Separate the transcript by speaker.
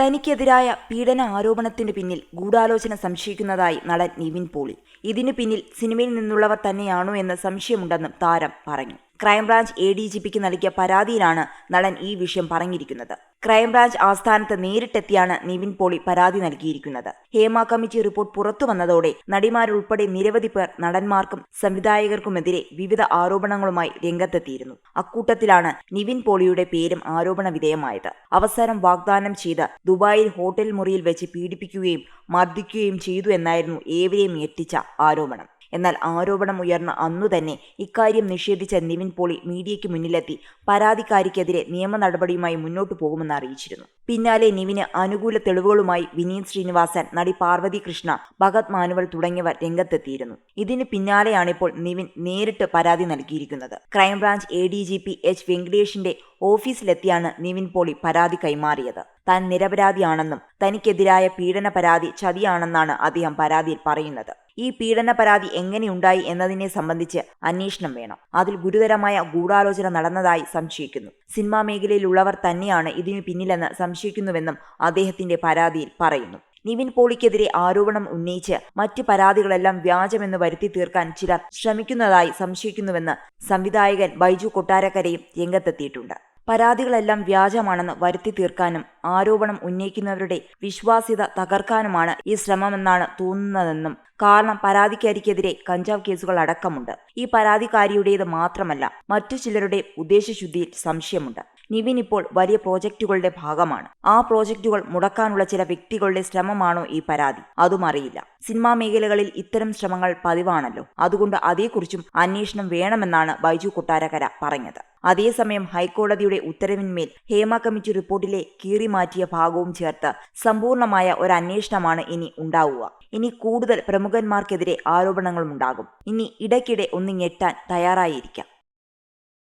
Speaker 1: തനിക്കെതിരായ പീഡന ആരോപണത്തിന് പിന്നിൽ ഗൂഢാലോചന സംശയിക്കുന്നതായി നടൻ നിവിൻ പോളി. ഇതിനു പിന്നിൽ സിനിമയിൽ നിന്നുള്ളവർ തന്നെയാണോ എന്ന് സംശയമുണ്ടെന്നും താരം പറഞ്ഞു. Crime branch A D G പിക്ക് നൽകിയ പരാതിയിലാണ് നടൻ ഈ വിഷയം പറഞ്ഞിരിക്കുന്നത്. ക്രൈംബ്രാഞ്ച് ആസ്ഥാനത്ത് നേരിട്ടെത്തിയാണ് നിവിൻ പോളി പരാതി നൽകിയിരിക്കുന്നത്. ഹേമ കമ്മിറ്റി റിപ്പോർട്ട് പുറത്തു വന്നതോടെ നടിമാരുൾപ്പെടെ നിരവധി പേർ നടന്മാർക്കും സംവിധായകർക്കുമെതിരെ വിവിധ ആരോപണങ്ങളുമായി രംഗത്തെത്തിയിരുന്നു. അക്കൂട്ടത്തിലാണ് നിവിൻ പോളിയുടെ പേരും ആരോപണ വിധേയമായത്. അവസരം വാഗ്ദാനം ചെയ്ത് ദുബായിൽ ഹോട്ടൽ മുറിയിൽ വെച്ച് പീഡിപ്പിക്കുകയും മർദ്ദിക്കുകയും ചെയ്തു എന്നായിരുന്നു ഏവരെയും ഞെട്ടിച്ച ആരോപണം. എന്നാൽ ആരോപണം ഉയർന്ന അന്നു തന്നെ ഇക്കാര്യം നിഷേധിച്ച നിവിൻ പോളി മീഡിയയ്ക്ക് മുന്നിലെത്തി. പരാതിക്കാരിക്കെതിരെ നിയമ നടപടിയുമായി മുന്നോട്ടു പോകുമെന്ന് അറിയിച്ചിരുന്നു. പിന്നാലെ നിവിന് അനുകൂല തെളിവുകളുമായി വിനീത് ശ്രീനിവാസൻ നടി പാർവതി കൃഷ്ണ ഭഗത് മാനുവൽ തുടങ്ങിയവർ രംഗത്തെത്തിയിരുന്നു. ഇതിന് പിന്നാലെയാണിപ്പോൾ നിവിൻ നേരിട്ട് പരാതി നൽകിയിരിക്കുന്നത്. Crime branch A D G P H വെങ്കടേഷിന്റെ ഓഫീസിലെത്തിയാണ് നിവിൻ പോളി പരാതി കൈമാറിയത്. താൻ നിരപരാധിയാണെന്നും തനിക്കെതിരായ പീഡന പരാതി ചതിയാണെന്നാണ് അദ്ദേഹം പരാതിയിൽ പറയുന്നത്. ഈ പീഡന പരാതി എങ്ങനെയുണ്ടായി എന്നതിനെ സംബന്ധിച്ച് അന്വേഷണം വേണം. അതിൽ ഗുരുതരമായ ഗൂഢാലോചന നടന്നതായി സംശയിക്കുന്നു. സിനിമാ മേഖലയിലുള്ളവർ തന്നെയാണ് ഇതിനു പിന്നിലെന്ന് സംശയിക്കുന്നുവെന്നും അദ്ദേഹത്തിന്റെ പരാതിയിൽ പറയുന്നു. നിവിൻ പോളിക്കെതിരെ ആരോപണം ഉന്നയിച്ച് മറ്റ് പരാതികളെല്ലാം വ്യാജമെന്ന് വരുത്തി തീർക്കാൻ ചിലർ ശ്രമിക്കുന്നതായി സംശയിക്കുന്നുവെന്ന് സംവിധായകൻ ബൈജു കൊട്ടാരക്കരയും രംഗത്തെത്തിയിട്ടുണ്ട്. പരാതികളെല്ലാം വ്യാജമാണെന്ന് വരുത്തി തീർക്കാനും ആരോപണം ഉന്നയിക്കുന്നവരുടെ വിശ്വാസ്യത തകർക്കാനുമാണ് ഈ ശ്രമമെന്നാണ് തോന്നുന്നതെന്നും കാരണം പരാതിക്കാരിക്കെതിരെ കഞ്ചാവ് കേസുകൾ അടക്കമുണ്ട്. ഈ പരാതിക്കാരിയുടേത് മാത്രമല്ല മറ്റു ചിലരുടെ ഉദ്ദേശശുദ്ധിയിൽ സംശയമുണ്ട്. നിവിൻ ഇപ്പോൾ വലിയ പ്രോജക്റ്റുകളുടെ ഭാഗമാണ്. ആ പ്രോജക്റ്റുകൾ മുടക്കാനുള്ള ചില വ്യക്തികളുടെ ശ്രമമാണോ ഈ പരാതി? അതും അറിയില്ല. സിനിമാ മേഖലകളിൽ ഇത്തരം ശ്രമങ്ങൾ പതിവാണല്ലോ. അതുകൊണ്ട് അതേക്കുറിച്ചും അന്വേഷണം വേണമെന്നാണ് ബൈജു കൊട്ടാരക്കര പറഞ്ഞത്. അതേസമയം ഹൈക്കോടതിയുടെ ഉത്തരവിന്മേൽ ഹേമ കമ്മിറ്റി റിപ്പോർട്ടിലെ കീറിമാറ്റിയ ഭാഗവും ചേർത്ത് സമ്പൂർണമായ ഒരു അന്വേഷണമാണ് ഇനി ഉണ്ടാവുക. ഇനി കൂടുതൽ പ്രമുഖന്മാർക്കെതിരെ ആരോപണങ്ങളുമുണ്ടാകും. ഇനി ഇടയ്ക്കിടെ ഒന്ന് ഞെട്ടാൻ തയ്യാറായിരിക്കാം.